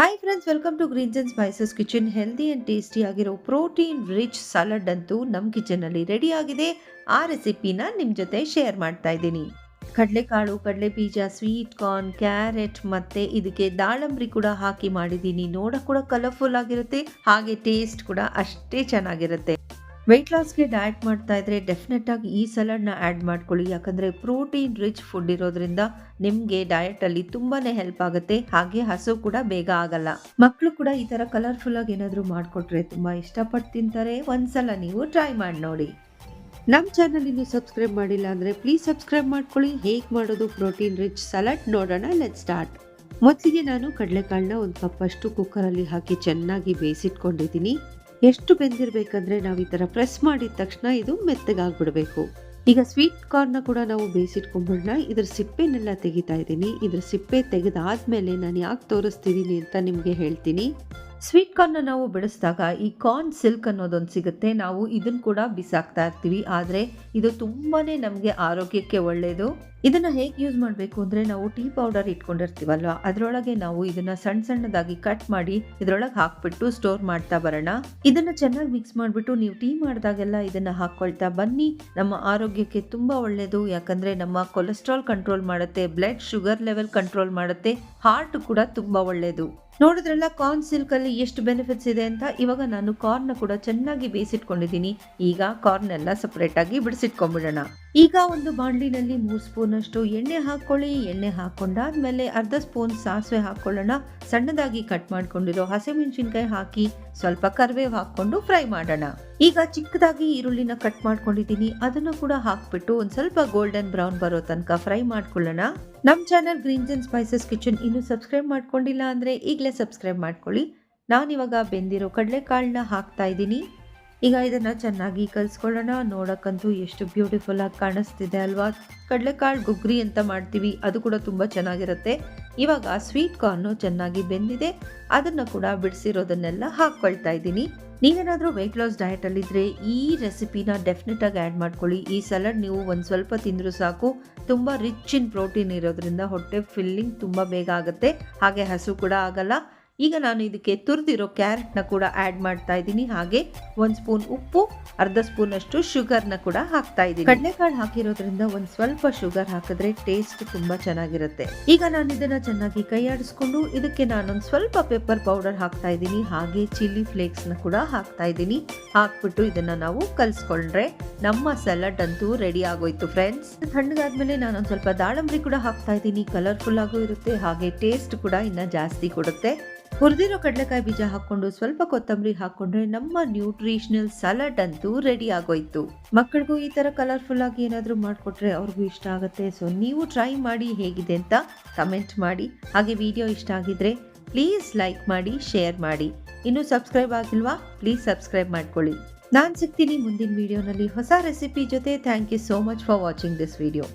Hi friends welcome to greens and spices kitchen healthy and tasty ಆಗಿರೋ protein rich salad ಅಂತೂ ನಮ್ಮ ಕಿಚನಲ್ಲಿ ready ಆಗಿದೆ. ಆ ರೆಸಿಪಿನ ನಿಮ್ಮ ಜೊತೆ ಶೇರ್ ಮಾಡ್ತಾ ಇದ್ದೀನಿ. ಕಡಲೆಕಾಳು ಕಡಲೆ ಬೀಜ ಸ್ವೀಟ್ ಕಾರ್ನ್ ಕ್ಯಾರೆಟ್ ಮತ್ತು ಇದಕ್ಕೆ ದಾಳಂಬ್ರಿ ಕೂಡ ಹಾಕಿ ಮಾಡಿದ್ದೀನಿ. ನೋಡೋಕೆ ಕೂಡ ಕಲರ್ಫುಲ್ ಆಗಿರುತ್ತೆ. ಹಾಗೆ ಟೇಸ್ಟ್ ಕೂಡ ಅಷ್ಟೇ ಚೆನ್ನಾಗಿರುತ್ತೆ. ವೆಯ್ಟ್ ಲಾಸ್ಗೆ ಡಯಟ್ ಮಾಡ್ತಾ ಇದ್ರೆ ಡೆಫಿನೆಟ್ ಆಗಿ ಈ ಸಲಾಡ್ನ ಆ್ಯಡ್ ಮಾಡ್ಕೊಳ್ಳಿ. ಯಾಕಂದರೆ ಪ್ರೋಟೀನ್ ರಿಚ್ ಫುಡ್ ಇರೋದ್ರಿಂದ ನಿಮಗೆ ಡಯಟಲ್ಲಿ ತುಂಬಾ ಹೆಲ್ಪ್ ಆಗುತ್ತೆ. ಹಾಗೆ ಹಸು ಕೂಡ ಬೇಗ ಆಗಲ್ಲ. ಮಕ್ಕಳು ಕೂಡ ಈ ಥರ ಕಲರ್ಫುಲ್ ಆಗಿ ಏನಾದರೂ ಮಾಡಿಕೊಟ್ರೆ ತುಂಬ ಇಷ್ಟಪಟ್ಟು ತಿಂತಾರೆ. ಒಂದ್ಸಲ ನೀವು ಟ್ರೈ ಮಾಡಿ ನೋಡಿ. ನಮ್ಮ ಚಾನಲ್ ಇನ್ನು ಸಬ್ಸ್ಕ್ರೈಬ್ ಮಾಡಿಲ್ಲ ಅಂದರೆ ಪ್ಲೀಸ್ ಸಬ್ಸ್ಕ್ರೈಬ್ ಮಾಡ್ಕೊಳ್ಳಿ. ಹೇಗೆ ಮಾಡೋದು ಪ್ರೋಟೀನ್ ರಿಚ್ ಸಲಾಡ್ ನೋಡೋಣ. ಲೆಟ್ ಸ್ಟಾರ್ಟ್ ಮೊದಲಿಗೆ ನಾನು ಕಡಲೆಕಾಳನ್ನ ಒಂದು ಕಪ್ಪಷ್ಟು ಕುಕ್ಕರಲ್ಲಿ ಹಾಕಿ ಚೆನ್ನಾಗಿ ಬೇಯಿಸಿಟ್ಕೊಂಡಿದ್ದೀನಿ. ಎಷ್ಟು ಬೆಂದಿರಬೇಕಂದ್ರೆ ನಾವು ಈ ಥರ ಪ್ರೆಸ್ ಮಾಡಿದ ತಕ್ಷಣ ಇದು ಮೆತ್ತಗಾಗ್ಬಿಡಬೇಕು. ಈಗ ಸ್ವೀಟ್ ಕಾರ್ನ ಕೂಡ ನಾವು ಬೇಯಿಸಿಟ್ಕೊಂಡ್ಬಿಡೋಣ. ಇದ್ರ ಸಿಪ್ಪೆನೆಲ್ಲ ತೆಗಿತಾ ಇದ್ದೀನಿ. ಇದ್ರ ಸಿಪ್ಪೆ ತೆಗೆದಾದ್ಮೇಲೆ ನಾನು ಯಾಕೆ ತೋರಿಸ್ತಿದ್ದೀನಿ ಅಂತ ನಿಮಗೆ ಹೇಳ್ತೀನಿ. ಸ್ವೀಟ್ ಕಾರ್ನ ನಾವು ಬೆಳೆಸಿದಾಗ ಈ ಕಾರ್ನ್ ಸಿಲ್ಕ್ ಅನ್ನೋದೊಂದು ಸಿಗುತ್ತೆ. ನಾವು ಇದನ್ನ ಕೂಡ ಬಿಸಾಕ್ತಾ ಇರ್ತೀವಿ. ಆದರೆ ಇದು ತುಂಬಾನೇ ನಮಗೆ ಆರೋಗ್ಯಕ್ಕೆ ಒಳ್ಳೆಯದು ಇದನ್ನ ಹೇಗೆ ಯೂಸ್ ಮಾಡಬೇಕು ಅಂದರೆ ನಾವು ಟೀ ಪೌಡರ್ ಇಟ್ಕೊಂಡಿರ್ತೀವಲ್ವ? ಅದರೊಳಗೆ ನಾವು ಇದನ್ನ ಸಣ್ಣ ಸಣ್ಣದಾಗಿ ಕಟ್ ಮಾಡಿ ಇದರೊಳಗೆ ಹಾಕ್ಬಿಟ್ಟು ಸ್ಟೋರ್ ಮಾಡ್ತಾ ಬರೋಣ. ಇದನ್ನ ಚೆನ್ನಾಗಿ ಮಿಕ್ಸ್ ಮಾಡಿಬಿಟ್ಟು ನೀವು ಟೀ ಮಾಡಿದಾಗೆಲ್ಲ ಇದನ್ನ ಹಾಕ್ಕೊಳ್ತಾ ಬನ್ನಿ. ನಮ್ಮ ಆರೋಗ್ಯಕ್ಕೆ ತುಂಬಾ ಒಳ್ಳೆಯದು ಯಾಕಂದ್ರೆ ನಮ್ಮ ಕೊಲೆಸ್ಟ್ರಾಲ್ ಕಂಟ್ರೋಲ್ ಮಾಡುತ್ತೆ ಬ್ಲಡ್ ಶುಗರ್ ಲೆವೆಲ್ ಕಂಟ್ರೋಲ್ ಮಾಡುತ್ತೆ. ಹಾರ್ಟ್ ಕೂಡ ತುಂಬಾ ಒಳ್ಳೆಯದು ನೋಡಿದ್ರಲ್ಲ ಕಾರ್ನ್ ಸಿಲ್ಕ್ ಅಲ್ಲಿ ಎಷ್ಟು ಬೆನಿಫಿಟ್ಸ್ ಇದೆ ಅಂತ? ಇವಾಗ ನಾನು ಕಾರ್ನ್ ಕೂಡ ಚೆನ್ನಾಗಿ ಬೇಯಿಸಿಟ್ಕೊಂಡಿದ್ದೀನಿ. ಈಗ ಕಾರ್ನ್ ಎಲ್ಲ ಸಪರೇಟ್ ಆಗಿ ಬಿಡಿಸಿಟ್ಕೊಂಡ್ಬಿಡೋಣ. ಈಗ ಒಂದು ಬಾಂಡ್ಲಿನಲ್ಲಿ ಮೂರು ಸ್ಪೂನ್ ಅಷ್ಟು ಎಣ್ಣೆ ಹಾಕೊಳ್ಳಿ ಎಣ್ಣೆ ಹಾಕ್ಕೊಂಡಾದ್ಮೇಲೆ ಅರ್ಧ ಸ್ಪೂನ್ ಸಾಸಿವೆ ಹಾಕೊಳ್ಳೋಣ ಸಣ್ಣದಾಗಿ ಕಟ್ ಮಾಡ್ಕೊಂಡಿರೋ ಹಸಿಮೆಣಸಿನ್ಕಾಯಿ ಹಾಕಿ ಸ್ವಲ್ಪ ಕರಿಬೇವು ಹಾಕೊಂಡು ಫ್ರೈ ಮಾಡೋಣ. ಈಗ ಚಿಕ್ಕದಾಗಿ ಈರುಳ್ಳಿನ ಕಟ್ ಮಾಡ್ಕೊಂಡಿದ್ದೀನಿ. ಅದನ್ನು ಕೂಡ ಹಾಕ್ಬಿಟ್ಟು ಒಂದು ಸ್ವಲ್ಪ ಗೋಲ್ಡನ್ ಬ್ರೌನ್ ಬರೋ ತನಕ ಫ್ರೈ ಮಾಡ್ಕೊಳ್ಳೋಣ. ನಮ್ಮ channel greens and spices kitchen ಇನ್ನೂ ಸಬ್ಸ್ಕ್ರೈಬ್ ಮಾಡ್ಕೊಂಡಿಲ್ಲ ಅಂದ್ರೆ ಈಗಲೇ ಸಬ್ಸ್ಕ್ರೈಬ್ ಮಾಡ್ಕೊಳ್ಳಿ. ನಾನಿವಾಗ ಬೆಂದಿರೋ ಕಡಲೆಕಾಳನ್ನ ಹಾಕ್ತಾ ಇದ್ದೀನಿ. ಈಗ ಇದನ್ನ ಚೆನ್ನಾಗಿ ಕಲಿಸ್ಕೊಳ್ಳೋಣ. ನೋಡೋಕ್ಕಂತೂ ಎಷ್ಟು ಬ್ಯೂಟಿಫುಲ್ ಆಗಿ ಕಾಣಿಸ್ತಿದೆ ಅಲ್ವಾ? ಕಡಲೆಕಾಳು ಗುಗ್ರಿ ಅಂತ ಮಾಡ್ತೀವಿ. ಅದು ಕೂಡ ತುಂಬ ಚೆನ್ನಾಗಿರುತ್ತೆ. ಇವಾಗ ಸ್ವೀಟ್ ಕಾರ್ನು ಚೆನ್ನಾಗಿ ಬೆಂದಿದೆ. ಅದನ್ನು ಕೂಡ ಬಿಡಿಸಿರೋದನ್ನೆಲ್ಲ ಹಾಕ್ಕೊಳ್ತಾ ಇದ್ದೀನಿ. ನೀವೇನಾದರೂ ವೆಯ್ಟ್ ಲಾಸ್ ಡಯಟಲ್ಲಿದ್ದರೆ ಈ ರೆಸಿಪಿನ ಡೆಫಿನೆಟ್ ಆಗಿ ಆ್ಯಡ್ ಮಾಡ್ಕೊಳ್ಳಿ. ಈ ಸಲಾಡ್ ನೀವು ಒಂದು ಸ್ವಲ್ಪ ತಿಂದರೂ ಸಾಕು. ತುಂಬ ರಿಚ್ ಇನ್ ಪ್ರೋಟೀನ್ ಇರೋದ್ರಿಂದ ಹೊಟ್ಟೆ ಫಿಲ್ಲಿಂಗ್ ತುಂಬ ಬೇಗ ಆಗುತ್ತೆ. ಹಾಗೆ ಹಸು ಕೂಡ ಆಗಲ್ಲ. ಈಗ ನಾನು ಇದಕ್ಕೆ ತುರಿದಿರೋ ಕ್ಯಾರೆಟ್ನ ಕೂಡ ಆ್ಯಡ್ ಮಾಡ್ತಾ ಇದ್ದೀನಿ. ಹಾಗೆ ಒಂದು ಸ್ಪೂನ್ ಉಪ್ಪು, ಅರ್ಧ ಸ್ಪೂನ್ ಅಷ್ಟು ಶುಗರ್ನ ಕೂಡ ಹಾಕ್ತಾ ಇದ್ದೀನಿ. ಕಡಲೆಕಾಳು ಹಾಕಿರೋದ್ರಿಂದ ಒಂದು ಸ್ವಲ್ಪ ಶುಗರ್ ಹಾಕಿದ್ರೆ ಟೇಸ್ಟ್ ತುಂಬಾ ಚೆನ್ನಾಗಿರುತ್ತೆ. ಈಗ ನಾನು ಇದನ್ನ ಚೆನ್ನಾಗಿ ಕೈ ಆಡಿಸ್ಕೊಂಡು ಇದಕ್ಕೆ ನಾನೊಂದು ಸ್ವಲ್ಪ ಪೆಪ್ಪರ್ ಪೌಡರ್ ಹಾಕ್ತಾ ಇದ್ದೀನಿ. ಹಾಗೆ ಚಿಲ್ಲಿ ಫ್ಲೇಕ್ಸ್ನ ಕೂಡ ಹಾಕ್ತಾ ಇದ್ದೀನಿ. ಹಾಕ್ಬಿಟ್ಟು ಇದನ್ನ ನಾವು ಕಲ್ಸ್ಕೊಂಡ್ರೆ ನಮ್ಮ ಸಲಾಡ್ ಅಂತೂ ರೆಡಿ ಆಗೋಯ್ತು ಫ್ರೆಂಡ್ಸ್. ತಣ್ಣಗಾದ್ಮೇಲೆ ನಾನೊಂದು ಸ್ವಲ್ಪ ದಾಳಂಬ್ರಿ ಕೂಡ ಹಾಕ್ತಾ ಇದ್ದೀನಿ. ಕಲರ್ಫುಲ್ ಆಗು ಇರುತ್ತೆ. ಹಾಗೆ ಟೇಸ್ಟ್ ಕೂಡ ಇನ್ನ ಜಾಸ್ತಿ ಕೊಡುತ್ತೆ. ಹುರಿದಿರೋ ಕಡಲೆಕಾಯಿ ಬೀಜ ಹಾಕೊಂಡು ಸ್ವಲ್ಪ ಕೊತ್ತಂಬರಿ ಹಾಕೊಂಡ್ರೆ ನಮ್ಮ ನ್ಯೂಟ್ರಿಷನಲ್ ಸಲಾಡ್ ಅಂತೂ ರೆಡಿ ಆಗೋಯ್ತು. ಮಕ್ಕಳಿಗೂ ಈ ತರ ಕಲರ್ಫುಲ್ ಆಗಿ ಏನಾದರೂ ಮಾಡಿಕೊಟ್ರೆ ಅವ್ರಿಗೂ ಇಷ್ಟ ಆಗುತ್ತೆ. ಸೊ ನೀವು ಟ್ರೈ ಮಾಡಿ ಹೇಗಿದೆ ಅಂತ ಕಮೆಂಟ್ ಮಾಡಿ. ಹಾಗೆ ವಿಡಿಯೋ ಇಷ್ಟ ಆಗಿದ್ರೆ ಪ್ಲೀಸ್ ಲೈಕ್ ಮಾಡಿ ಶೇರ್ ಮಾಡಿ. ಇನ್ನು ಸಬ್ಸ್ಕ್ರೈಬ್ ಆಗಿಲ್ವಾ? ಪ್ಲೀಸ್ ಸಬ್ಸ್ಕ್ರೈಬ್ ಮಾಡ್ಕೊಳ್ಳಿ. ನಾನು ಸಿಗ್ತೀನಿ ಮುಂದಿನ ವಿಡಿಯೋನಲ್ಲಿ ಹೊಸ ರೆಸಿಪಿ ಜೊತೆ. Thank you so much for watching this video